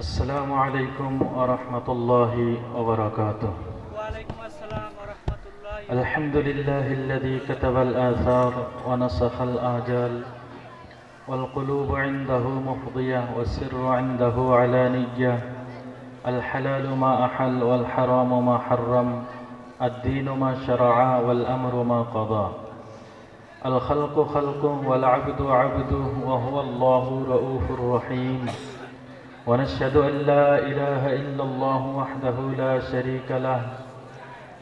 السلام عليكم ورحمة الله وبركاته. وعليكم السلام ورحمة الله الحمد لله الذي كتب الآثار ونسخ الآجال والقلوب عنده مفضية والسر عنده علانية. الحلال ما أحل والحرام ما حرم الدين ما شرع والأمر ما قضى. الخلق خلقه والعبد عبده وهو الله رؤوف رحيم. ونشهد أن لا إله إلا الله وحده لا شريك له.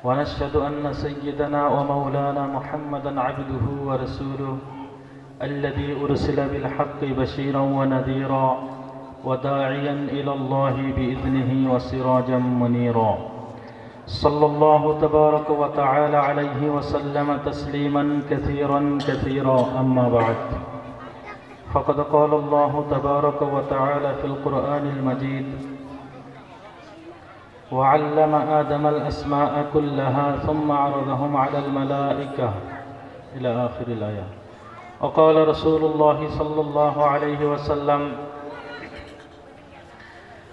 ونشهد أن سيدنا ومولانا محمدا عبده ورسوله الذي أرسل بالحق بشيرا ونذيرا وداعيا إلى الله بإذنه وسراجا منيرا. صلى الله تبارك وتعالى عليه وسلم تسليما كثيرا كثيرا. أما بعد. فقد قال الله تبارك وتعالى في القرآن المجيد وعلم آدم الأسماء كلها ثم عرضهم على الملائكة إلى آخر الآية. وقال رسول الله صلى الله عليه وسلم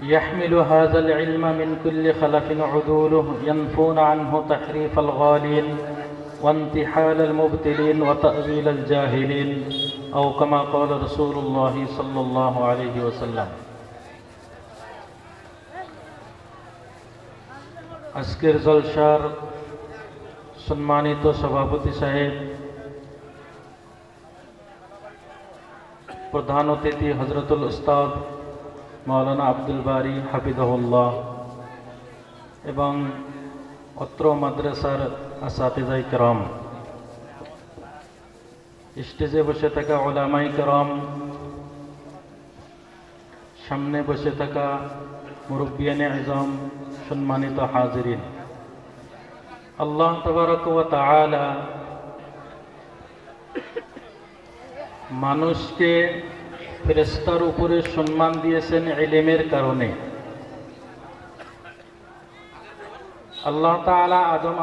يحمل هذا العلم من كل خلف عدوله ينفون عنه تحريف الغالين وانتحال المبتلين وتأويل الجاهلين. أو كما قال رسول الله صلى الله عليه وسلم আজকের জলসার সম্মানিত সভাপতি সাহেব প্রধান অতিথি হজরতুল উস্তাদ মৌলানা আব্দুল বারি হাফিদহুল্লাহ এবং অত্র মাদ্রাসার আসাতিজাই করম স্টেজে বসে থাকা ওলামাই করম, সামনে বসে থাকা মুরব্বিয়ানে আজম, সম্মানিত হাজিরিন। আল্লাহ তবারক তাআলা মানুষকে ফেরেস্তার উপরে সম্মান দিয়েছেন এলেমের কারণে। আল্লাহ তাআলা আদম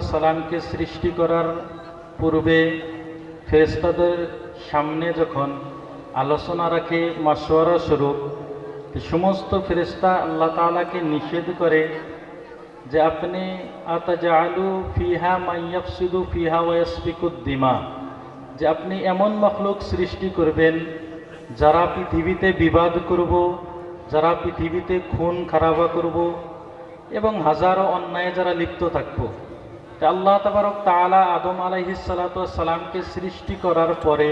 সালামকে সৃষ্টি করার পূর্বে ফেরেস্তাদের সামনে যখন আলোচনা রাখে মাসোয়ারা স্বরূপ, সমস্ত ফেরেস্তা আল্লাহ তাআলাকে নিষেধ করে যে আপনি আতাজালু ফিহা মাইয়াফসিদু ফিহা ওয়াসফিকুদ্দিমা যে আপনি এমন মখলুক সৃষ্টি করবেন যারা পৃথিবীতে বিবাদ করব, যারা পৃথিবীতে খুন খারাপা করব এবং হাজারো অন্যায় যারা লিপ্ত থাকব। আল্লাহ তাবারক তাআলা আদম আলাইহিস সালাতু ওয়াস সালামকে সৃষ্টি করার পরে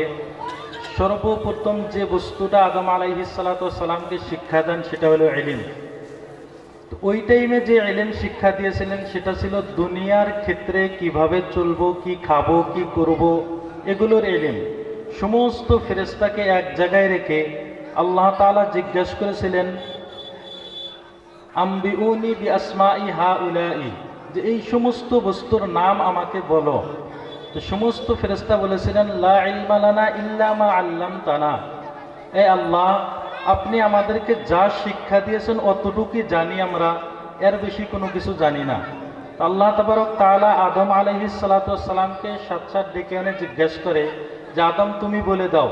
সর্বপ্রথম যে বস্তুটা আদম আলাইহিস সালাতু ওয়াস সালামকে শিক্ষা দেন সেটা হলো এলিম ওই টাইমে যে এলেম শিক্ষা দিয়েছিলেন সেটা ছিল দুনিয়ার ক্ষেত্রে কীভাবে চলবো, কি খাব, কি করব, এগুলোর এলেম সমস্ত ফেরেস্তাকে এক জায়গায় রেখে আল্লাহ তাআলা জিজ্ঞাসা করেছিলেন, আম্বিউনি বি আসমাই হা উলাই যে এই সমস্ত বস্তুর নাম আমাকে বলো। তো সমস্ত ফেরেস্তা বলেছিলেন, লা ইলমা লানা ইল্লা মা আল্লামতানা। এ আল্লাহ, আপনি আমাদেরকে যা শিক্ষা দিয়েছেন অতটুকুই জানি আমরা, এর বেশি কোনো কিছু জানি না। আল্লাহ তাবারক তালা আদম আলাইহিস সালাতু সালামকে সাত সাত ডেকে এনে জিজ্ঞেস করে, যে আদম, তুমি বলে দাও।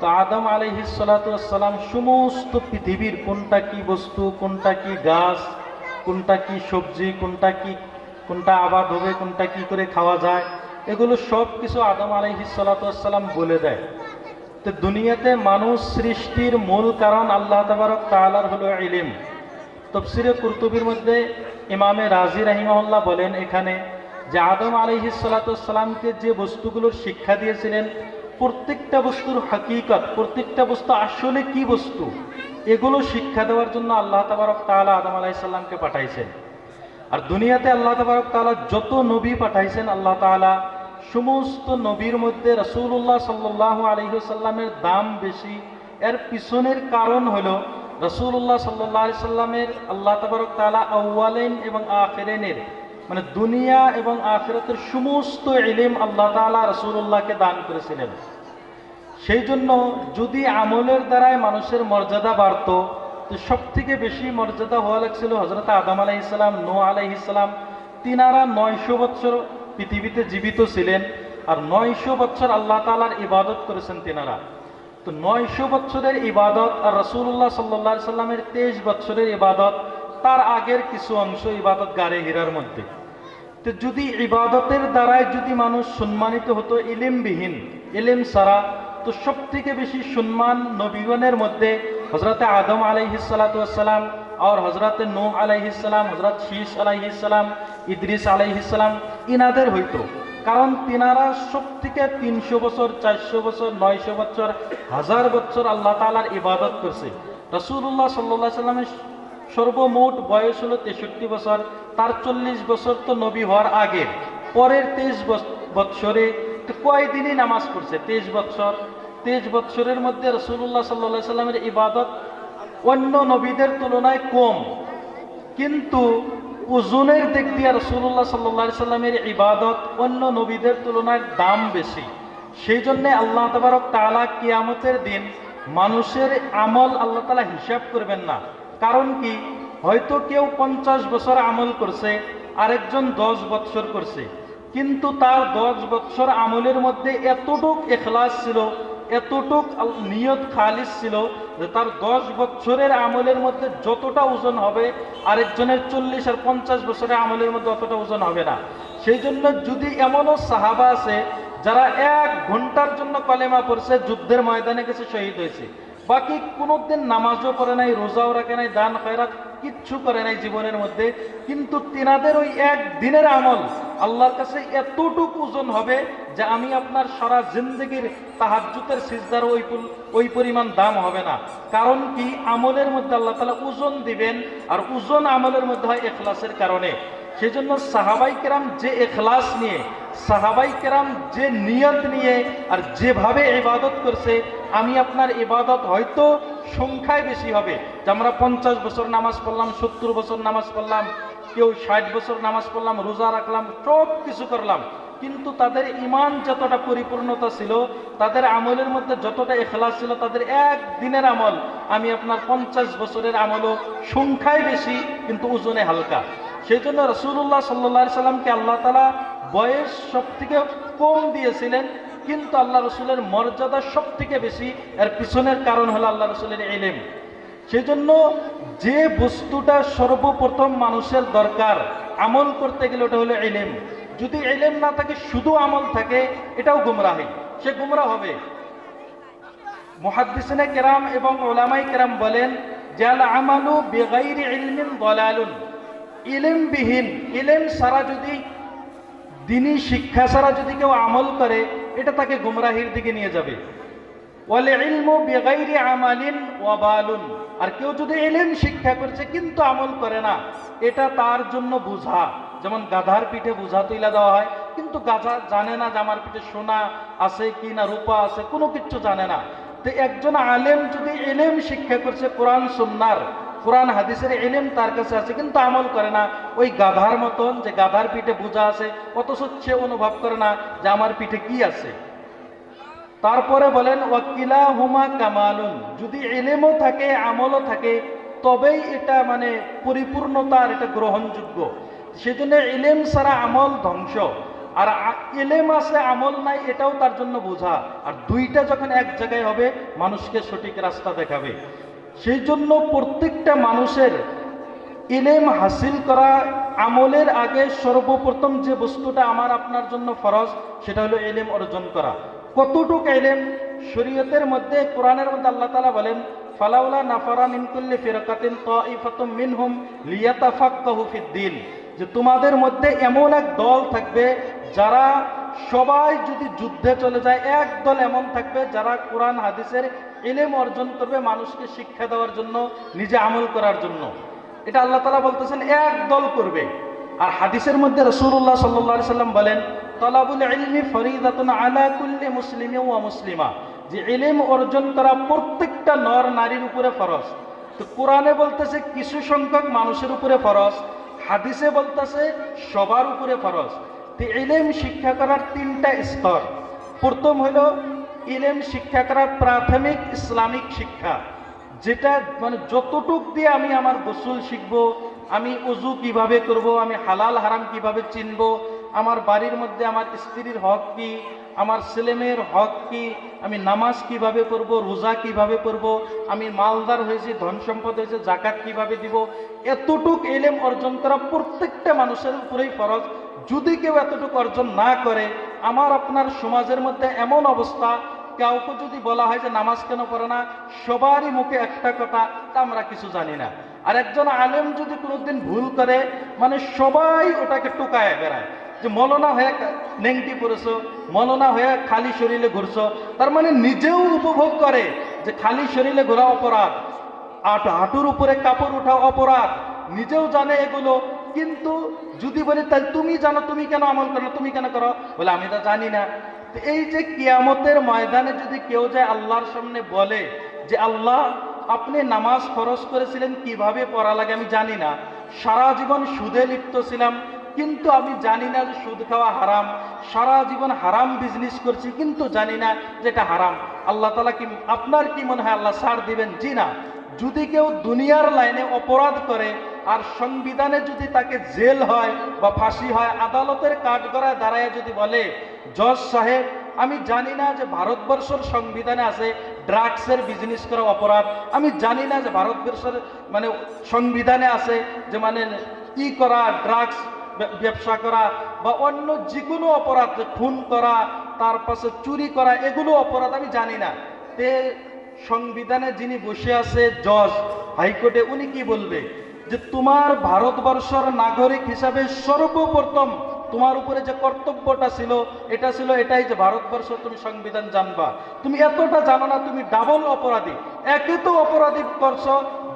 তো আদম আলাইহিস সালাতু সালাম সমস্ত পৃথিবীর কোনটা কি বস্তু, কোনটা কি গাছ কোনটা কি সবজি, কোনটা কি, কোনটা আবাদ হবে, কোনটা কি করে খাওয়া যায়, এগুলো সব কিছু আদম আলাইহিস সালাতু বলে দেয়। তো দুনিয়াতে মানুষ সৃষ্টির মূল কারণ আল্লাহ তাবারক তাআলার হলো ইলিম। তফসিরে কুরতুবির মধ্যে ইমামে রাজি রাহিমাহুল্লাহ বলেন এখানে যে আদম আলাইহিস সালামকে যে বস্তুগুলোর শিক্ষা দিয়েছিলেন, প্রত্যেকটা বস্তুর হাকিকত, প্রত্যেকটা বস্তু আসলে কি বস্তু? এগুলো শিক্ষা দেওয়ার জন্য আল্লাহ তাবারক তাআলা আদম আলাইহিস সালামকে পাঠাইছেন। আর দুনিয়াতে আল্লাহ তাবারক তাআলা যত নবী পাঠাইছেন, আল্লাহ তাআলা সমস্ত নবীর মধ্যে রসুল্লাহ সাল্লাহ আলহিসাল্লামের দাম বেশি। এর পিছনের কারণ হল রসুল্লাহ সাল্লাহ সাল্লামের আল্লাহ তবরক তালা আউ্বালেন এবং আখেরেনের। মানে দুনিয়া এবং আখেরাতের সমস্ত ইলিম আল্লাহ তালা রসুল্লাহকে দান করেছিলেন। সেই জন্য যদি আমলের দ্বারাই মানুষের মর্যাদা বাড়ত, তো সব থেকে বেশি মর্যাদা হওয়া লাগছিল হজরত আদম আলাইসালাম নো আলাইহিসাল্লাম তিনারা নয়শো বছর পৃথিবীতে জীবিত ছিলেন আর নয়শো বছর আল্লাহ তালার ইবাদত করেছেন তিনারা। তো নয়শো বছরের ইবাদত আর রসুল্লাহ সাল্লা সাল্লামের তেইশ বছরের ইবাদত, তার আগের কিছু অংশ ইবাদত গারে হীরার মধ্যে। তো যদি ইবাদতের দ্বারাই যদি মানুষ সম্মানিত হতো, ইলিমবিহীন, ইলিম সারা তো সব থেকে বেশি সম্মান নবীগণের মধ্যে হজরতে আদম আলাইহিসালাতাম আর হজরতে নূহ আলাইহিসালাম হজরত শীষ আলাইহিসালাম ইদ্রিস আলাইহিসালাম ইনাদের হইতো। কারণ তিনারা সব থেকে তিনশো বছর, চারশো বছর, নয়শো বছর, হাজার বছর আল্লাহ তালার ইবাদত করছে। রসুল্লাহ সাল্লাহ সাল্লামের সর্বমোট বয়স হলো তেষট্টি বছর, তার চল্লিশ বছর তো নবী হওয়ার আগে। পরের তেইশ বৎসরে কয়দিনই নামাজ পড়ছে? তেইশ বৎসর তেইশ বৎসরের মধ্যে রসুল্লাহ সাল্লা সাল্লামের ইবাদত অন্য নবীদের তুলনায় কম। কিন্তু ওজনের দিক দিয়ে রসুল্লাহ সাল্লা সাল্লামের ইবাদত অন্য নবীদের তুলনায় দাম বেশি। সেই জন্যে আল্লাহ তবারক তালা কিয়ামতের দিন মানুষের আমল আল্লাহ তালা হিসাব করবেন না। কারণ কি? হয়তো কেউ পঞ্চাশ বছর আমল করছে, আরেকজন দশ বৎসর করছে। কিন্তু তার দশ বৎসর আমলের মধ্যে এতটুক এখলাস ছিল, এতটুক নিয়ত খালিস ছিল যে তার দশ বছরের আমলের মধ্যে যতটা ওজন হবে, আরেকজনের চল্লিশ আর পঞ্চাশ বছরের আমলের মধ্যে অতটা ওজন হবে না। সেই জন্য যদি এমনও সাহাবা আছে, যারা এক ঘণ্টার জন্য কলেমা পড়ছে, যুদ্ধের ময়দানে গেছে, শহীদ হয়েছে, বাকি কোনোদিন নামাজও করে নাই, রোজাও রাখে নাই, দান খয়রাত কিচ্ছু করে নাই জীবনের মধ্যে, কিন্তু তিনাদের ওই এক দিনের আমল আল্লাহর কাছে এতটুকু ওজন হবে যে আমি আপনার সারা জিন্দগির তাহাজ্জুতের সিজদার ওই ওই পরিমাণ দাম হবে না। কারণ কি? আমলের মধ্যে আল্লাহ তালা ওজন দিবেন, আর ওজন আমলের মধ্যে হয় এখলাসের কারণে। সেই জন্য সাহাবাই কেরাম যে এখলাস নিয়ে, সাহাবাই কেরাম যে নিয়ত নিয়ে, আর যেভাবে ইবাদত করছে আমি আপনার ইবাদত হয়তো সংখ্যায় বেশি হবে। যে আমরা পঞ্চাশ বছর নামাজ পড়লাম, সত্তর বছর নামাজ পড়লাম, কেউ ষাট বছর নামাজ পড়লাম, রোজা রাখলাম, সব কিছু করলাম। কিন্তু তাদের ইমান যতটা পরিপূর্ণতা ছিল, তাদের আমলের মধ্যে যতটা এখলাস ছিল, তাদের এক দিনের আমল। আমি আপনার পঞ্চাশ বছরের আমলও সংখ্যায় বেশি, কিন্তু ওজনে হালকা। সেই জন্য রসুল্লাহ সাল্লা সাল্লামকে আল্লাহ তালা বয়স সব থেকে কম দিয়েছিলেন। কিন্তু আল্লাহ রসুলের মর্যাদা সব থেকে বেশি, এর পিছনের কারণ হলো আল্লাহ রসুলের এলেম সেই জন্য যে বস্তুটা সর্বপ্রথম মানুষের দরকার, আমল করতে গেলে ওটা হলো এলেম যদি এলেম না থাকে, শুধু আমল থাকে, এটাও গুমরাহি। সে গুমরা হবে। মুহাদ্দিসিনে কেরাম এবং ওলামাই কেরাম বলেন যে আমালু বেগাইরি ইলমিন দলালুন। ইলেমবিহীন, ইলেম সারা যদি, দিনী শিক্ষা ছাড়া যদি কেউ আমল করে এটা তাকে গুমরাহির দিকে নিয়ে যাবে। আর কেউ যদি ইলেম শিক্ষা করছে, কিন্তু আমল করে না। এটা তার জন্য বোঝা। যেমন গাধার পিঠে বোঝা তুইলা দেওয়া হয়, কিন্তু গাধা জানে না যে আমার পিঠে সোনা আছে কি না, রূপা আছে, কোনো কিচ্ছু জানে না। তো একজন আলেম যদি এলেম শিক্ষা করছে কোরআন, সুন্নার। কোরআন, হাদিসের এলেম তার কাছে আছে, কিন্তু আমল করে না। ওই গাধার মতন যে গাধার পিঠে বোঝা আছে, অথচ সে অনুভব করে না যে আমার পিঠে কি আছে। তারপরে বলেন ওয়াকিলা হুমা কামালুন। যদি এলেমও থাকে, আমলও থাকে, তবেই এটা মানে পরিপূর্ণতার এটা গ্রহণযোগ্য। সেজন্য এলেম ছাড়া আমল ধ্বংস। আর এলেম আছে, আমল নাই, এটাও তার জন্য বোঝা। আর দুইটা যখন এক জায়গায় হবে, মানুষকে সঠিক রাস্তা দেখাবে। সেই জন্য প্রত্যেকটা মানুষের ইলেম হাসিল করা আমলের আগে সর্বপ্রথম যে বস্তুটা আমার আপনার জন্য ফরজ, সেটা হলো এলেম অর্জন করা। কতটুক এলেম শরীয়তের মধ্যে, কোরআনের মধ্যে আল্লাহ তালা বলেন, ফালাউলা নাফারা মিনকুল্লি ফিরকাতিন তাইফাতুম মিনহুম লিয়াতাফাক্কাহু ফিদ্দিন যে তোমাদের মধ্যে এমন এক দল থাকবে যারা সবাই যদি যুদ্ধে চলে যায় এক দল এমন থাকবে যারা কোরআন, হাদিসের এলেম অর্জন করবে মানুষকে শিক্ষা দেওয়ার জন্য, নিজে আমল করার জন্য। এটা আল্লাহ তালা বলতেছেন এক দল করবে। আর হাদিসের মধ্যে রসুল্লাহ সাল্লাহ সাল্লাম বলেন, তলাবুল ইলমি ফরিদাতুন আলা কুল্লি মুসলিমে ওয়া মুসলিমা। যে ইলিম অর্জন করা প্রত্যেকটা নর নারীর উপরে ফরজ। তো কোরআনে বলতেছে, কিছু সংখ্যক মানুষের উপরে ফরজ, হাদিসে বলতেছে, সবার উপরে ফরজ। তো ইলেম শিক্ষা করার তিনটা স্তর। প্রথম হলো ইলেম শিক্ষা করার প্রাথমিক ইসলামিক শিক্ষা, যেটা মানে যতটুক দিয়ে আমি আমার গোসল শিখব, আমি উজু কীভাবে করব, আমি হালাল হারাম কীভাবে চিনব, আমার বাড়ির মধ্যে আমার স্ত্রীর হক কি, আমার ছেলেমেয়ের হক কি, আমি নামাজ কীভাবে পড়ব, রোজা কীভাবে পড়ব, আমি মালদার হয়েছি, ধন সম্পদ হয়েছে, জাকাত কীভাবে দিব, এতটুক এলেম অর্জন করা প্রত্যেকটা মানুষের উপরেই ফরজ। যদি কেউ এতটুকু অর্জন না করে, আমার আপনার সমাজের মধ্যে এমন অবস্থা, কাউকে যদি বলা হয় যে নামাজ কেন পড়ে না, সবারই মুখে একটা কথা, তা আমরা কিছু জানি না। আর একজন আলেম যদি কোনোদিন ভুল করে মানে সবাই ওটাকে টুকায় বেড়ায়। যে মলনা হয়ে নেংটি পড়েছো মলনা হয়ে খালি শরীরে ঘুরছো, তার মানে নিজেও উপভোগ করে যে খালি শরীরে ঘোরা অপরাধ। আট হাঁটুর উপরে কাপড় উঠা অপরাধ। নিজেও জানে এগুলো কিন্তু যদি বলি, তাই তুমি জানো, তুমি কেন আমল করো তুমি কেন করো? বলে, আমি তো জানি না। এই যে কিয়ামতের ময়দানে যদি কেউ যায় আল্লাহর সামনে বলে যে, আল্লাহ, আপনি নামাজ খরচ করেছিলেন, কীভাবে পড়া লাগে আমি জানি না। সারা জীবন সুদে লিপ্ত ছিলাম, কিন্তু আমি জানি না যে সুদ খাওয়া হারাম। সারা জীবন হারাম বিজনেস করছি, কিন্তু জানি না যে এটা হারাম। আল্লাহ তালা কি, আপনার কি মনে হয় আল্লাহ সার দিবেন? জি না। যদি কেউ দুনিয়ার লাইনে অপরাধ করে আর সংবিধানে যদি তাকে জেল হয় বা ফাঁসি হয়, আদালতের কাঠগড়ায় দাঁড়ায় যদি বলে, জজ সাহেব, আমি জানি না যে ভারতবর্ষের সংবিধানে আছে ড্রাগসের বিজনেস করা অপরাধ। আমি জানি না যে ভারতবর্ষের মানে সংবিধানে আছে যে মানে ই করা, ড্রাগস ব্যবসা করা বা অন্য যে কোনো অপরাধ, খুন করা, তার পাশে চুরি করা, এগুলো অপরাধ আমি জানি না। তে সংবিধানে যিনি বসে আছে জজ, হাইকোর্টে উনি কি বলবে? যে তোমার ভারতবর্ষের নাগরিক হিসাবে সর্বপ্রথম তোমার উপরে যে কর্তব্যটা ছিল, এটা ছিল এটাই যে ভারতবর্ষ তুমি সংবিধান জানবা। তুমি এতটা জানো না, তুমি ডাবল অপরাধী। একে তো অপরাধী করছ,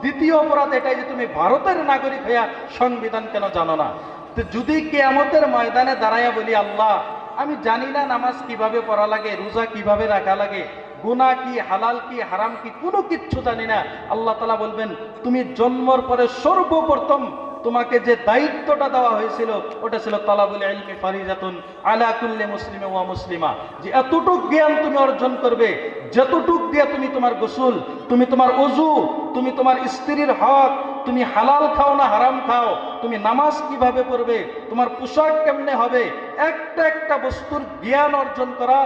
দ্বিতীয় অপরাধ এটাই যে তুমি ভারতের নাগরিক হইয়া সংবিধান কেন জানো না? তো যদি কেয়ামতের ময়দানে দাঁড়াইয়া বলি, আল্লাহ, আমি জানি না নামাজ কীভাবে পড়া লাগে, রোজা কীভাবে রাখা লাগে গুনাহ কি, হালাল কি, হারাম কি, কোনো কিচ্ছু জানি না। আল্লাহ তালা বলবেন, তুমি জন্মর পরে সর্বপ্রথম তোমাকে যে দায়িত্বটা দেওয়া হয়েছিল, ওটা ছিল তালাবুল ইলমি ফারিজাতুন আলা কুল্লি মুসলিমে ওয়া মুসলিমা। যে এতটুক জ্ঞান তুমি অর্জন করবে, যতটুক দিয়ে তুমি তোমার গোসুল, তুমি তোমার অজু তুমি তোমার স্ত্রীর হক তুমি হালাল খাও না হারাম খাও, তুমি নামাজ কীভাবে পড়বে, তোমার পোশাক কেমনে হবে, একটা একটা বস্তুর জ্ঞান অর্জন করা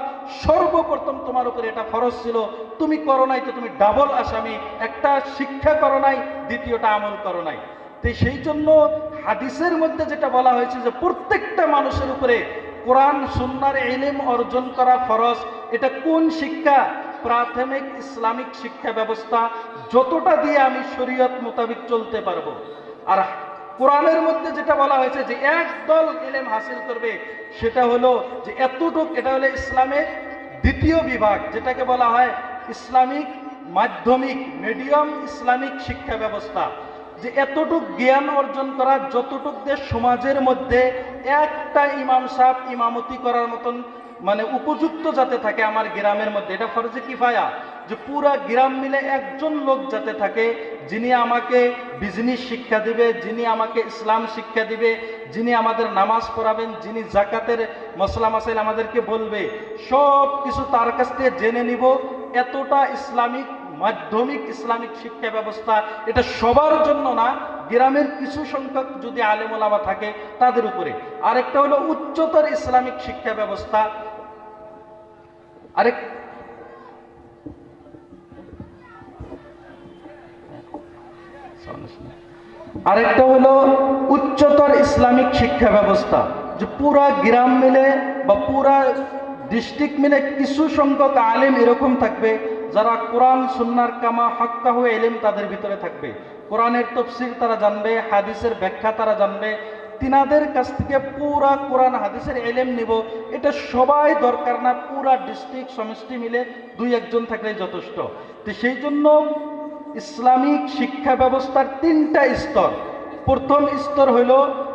সর্বপ্রথম তোমার উপরে এটা ফরজ ছিল। তুমি করো নাই তো তুমি ডাবল আসামি, একটা শিক্ষা করো নাই, দ্বিতীয়টা আমল করো নাই। তো সেই জন্য হাদিসের মধ্যে যেটা বলা হয়েছে যে প্রত্যেকটা মানুষের উপরে কোরআন, সুন্নার এলিম অর্জন করা ফরজ। এটা কোন শিক্ষা? প্রাথমিক ইসলামিক শিক্ষা ব্যবস্থা যতটা দিয়ে আমি শরীয়ত মোতাবিক চলতে পারব। আর কোরআনের মধ্যে যেটা বলা হয়েছে যে একদল এলেম হাসিল করবে, সেটা হলো যে এতটুক, এটা হলো ইসলামের দ্বিতীয় বিভাগ, যেটাকে বলা হয় ইসলামিক মাধ্যমিক, মিডিয়াম ইসলামিক শিক্ষা ব্যবস্থা। যে এতটুক জ্ঞান অর্জন করা, যতটুক দেশ সমাজের মধ্যে একটা ইমাম সাহেব ইমামতি করার মতন মানে উপযুক্ত যাতে থাকে আমার গ্রামের মধ্যে। এটা ফরজে কিফায়া যে পুরা গ্রাম মিলে একজন লোক যাতে থাকে, যিনি আমাকে বিজনেস শিক্ষা দিবে, যিনি আমাকে ইসলাম শিক্ষা দিবে, যিনি আমাদের নামাজ পড়াবেন, যিনি জাকাতের মশলা মাসাইল আমাদেরকে বলবে, সব কিছু তার কাছ থেকে জেনে নিব। এতটা ইসলামিক, মাধ্যমিক ইসলামিক শিক্ষা ব্যবস্থা এটা সবার জন্য না, গ্রামের কিছু সংখ্যক যদি আলেমোলামা থাকে তাদের উপরে। আরেকটা হলো উচ্চতর ইসলামিক শিক্ষা ব্যবস্থা। আরেক আরেকটা হলো উচ্চতর ইসলামিক শিক্ষা ব্যবস্থা, যে পুরা গ্রাম মিলে বা পুরা ডিস্ট্রিক্ট মিলে কিছু সংখ্যক আলেম এরকম থাকবে, যারা কোরআন, সুন্নার কামা হক্কা হয়ে এলেম তাদের ভিতরে থাকবে। কোরআনের তফসির তারা জানবে, হাদিসের ব্যাখ্যা তারা জানবে তিনাদের কাছ থেকে পুরা কোরআন, হাদিসের এলেম নিব। এটা সবাই দরকার না, পুরা ডিস্ট্রিক্ট সমষ্টি মিলে দুই একজন থাকলে যথেষ্ট। তো সেই জন্য ইসলামিক শিক্ষা ব্যবস্থার তিনটা স্তর। প্রথম স্তর হইল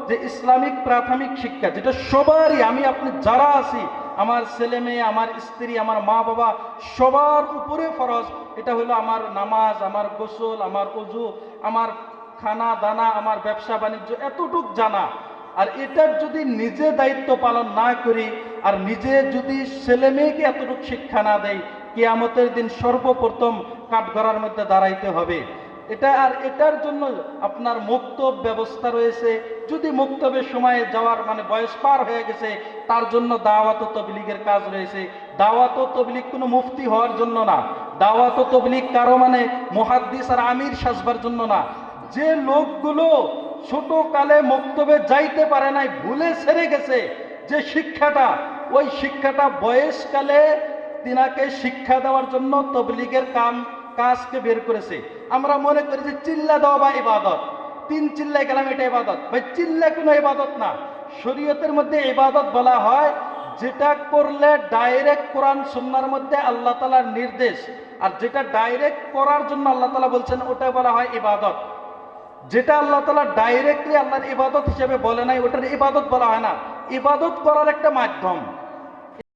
যে ইসলামিক প্রাথমিক শিক্ষা, যেটা সবারই, আমি, আপনি যারা আছি, আমার ছেলে মেয়ে, আমার স্ত্রী, আমার মা বাবা, সবার উপরে ফরজ। এটা হলো আমার নামাজ, আমার গোসল, আমার অজু আমার খানা, দানা, আমার ব্যবসা, বাণিজ্য এতটুক জানা। আর এটার যদি নিজে দায়িত্ব পালন না করি, আর নিজে যদি ছেলে মেয়েকে এতটুকু শিক্ষা না দেয় কেয়ামতের দিন সর্বপ্রথম কাঠগড়ার মধ্যে দাঁড়াইতে হবে। এটা আর এটার জন্য আপনার মুক্তব ব্যবস্থা রয়েছে। যদি মুক্তবের সময়ে যাওয়ার মানে বয়স পার হয়ে গেছে, তার জন্য দাওয়াত তবলিগের কাজ রয়েছে। দাওয়াত তবলিগ কোনো মুফতি হওয়ার জন্য না। দাওয়াত তবলিগ কারও মানে মুহাদ্দিস আর আমির সাজবার জন্য না। যে লোকগুলো ছোট কালে মুক্তবে যাইতে পারে নাই, ভুলে সেরে গেছে যে শিক্ষাটা, ওই শিক্ষাটা বয়সকালে তিনাকে শিক্ষা দেওয়ার জন্য তবলিগের কাম, কাজকে বের করেছে। আমরা মনে করি যে চিল্লা দেওয়া বা ইবাদত। তিন চিল্লায় গেলাম, এটা ইবাদত। ভাই, চিল্লা কোনো ইবাদত না। শরীয়তের মধ্যে ইবাদত বলা হয়, যেটা করলে ডাইরেক্ট কোরআন, সুন্নার মধ্যে আল্লাহ তালার নির্দেশ। আর যেটা ডাইরেক্ট করার জন্য আল্লাহ তালা বলছেন, ওটা বলা হয় ইবাদত। যেটা আল্লাহ তালা ডাইরেক্টলি আল্লাহর ইবাদত হিসেবে বলে নাই, ওটার ইবাদত বলা হয় না। ইবাদত করার একটা মাধ্যম।